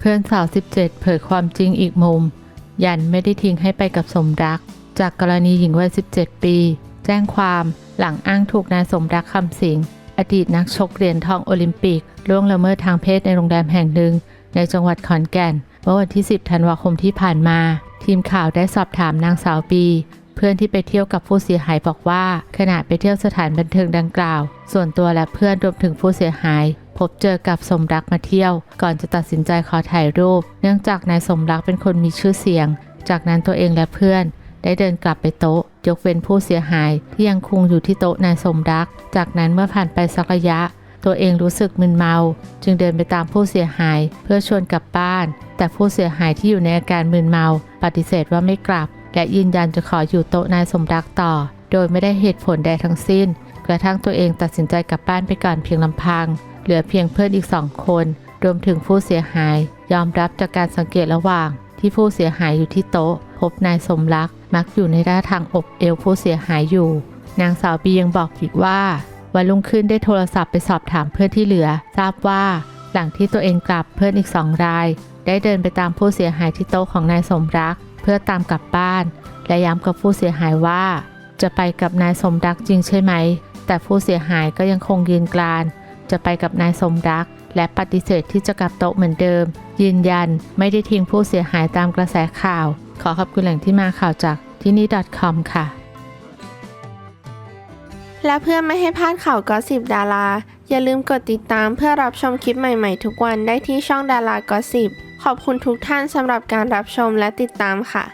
เพื่อนสาว 17 เผยความจริงอีกมุม ยันไม่ได้ทิ้งให้ไปกับสมรัก จากกรณีหญิงวัย 17 ปี แจ้งความหลังอ้างถูกนายสมรักคำสิง อดีตนักชกเหรียญทองโอลิมปิกล่วงละเมิดทางเพศในโรงแรมแห่งหนึ่ง ในจังหวัดขอนแก่นเมื่อวันที่ 10 ธันวาคมที่ผ่านมา ทีมข่าวได้สอบถามนางสาวปี เพื่อนที่ไปเที่ยวกับผู้เสียหายบอกว่า ขณะไปเที่ยวสถานบันเทิงดังกล่าว ส่วนตัวและเพื่อนรวมถึงผู้เสียหาย พบเจอกับสมรักมาเที่ยว ก่อนจะตัดสินใจขอถ่ายรูป เนื่องจากนายสมรักเป็นคนมีชื่อเสียง จากนั้นตัวเองและเพื่อน ได้เดินกลับไปโต๊ะ ยกเว้นผู้เสียหาย ที่ยังคงอยู่ที่โต๊ะนายสมรัก จากนั้นเมื่อผ่านไปสักระยะ ตัวเองรู้สึกมึนเมา จึงเดินไปตามผู้เสียหาย เพื่อชวนกลับบ้าน แต่ผู้เสียหายที่อยู่ในอาการมึนเมา ปฏิเสธว่าไม่กลับ และยืนยันจะขออยู่โต๊ะนายสมรักต่อ โดยไม่ได้เหตุผลใดทั้งสิ้น กระทั่งตัวเองตัดสินใจกลับบ้านไปก่อนเพียงลำพัง เหลือเพียงเพื่อนอีกสองคน รวมถึงผู้เสียหาย ยอมรับจากการสังเกตระหว่าง ที่ผู้เสียหายอยู่ที่โต๊ะ พบนายสมรัก มักอยู่ในท่าทางอบเอวผู้เสียหายอยู่ นางสาวบียังบอกอีกว่า วันรุ่งขึ้นได้โทรศัพท์ไปสอบถามเพื่อนที่เหลือ ทราบว่า หลังที่ตัวเองกลับเพื่อนอีกสองราย ได้เดินไปตามผู้เสียหายที่โต๊ะของนายสมรัก เพื่อตามกลับบ้าน และย้ำกับผู้เสียหายว่า จะไปกับนายสมรักจริงใช่ไหม แต่ผู้เสียหายก็ยังคงยืนกราน จะไปกับนายสมรัก และปฏิเสธที่จะกลับโต๊ะเหมือนเดิม ยืนยันไม่ได้ทิ้งผู้เสียหายตามกระแสข่าว ขอขอบคุณแหล่งที่มาข่าวจากที่นี่ .com ค่ะ และเพื่อไม่ให้พลาดข่าวก็สิบดารา อย่าลืมกดติดตามเพื่อรับชมคลิปใหม่ๆ ทุกวันได้ที่ช่องดารากอสิบขอบคุณทุกท่านสำหรับการรับชมและติดตามค่ะ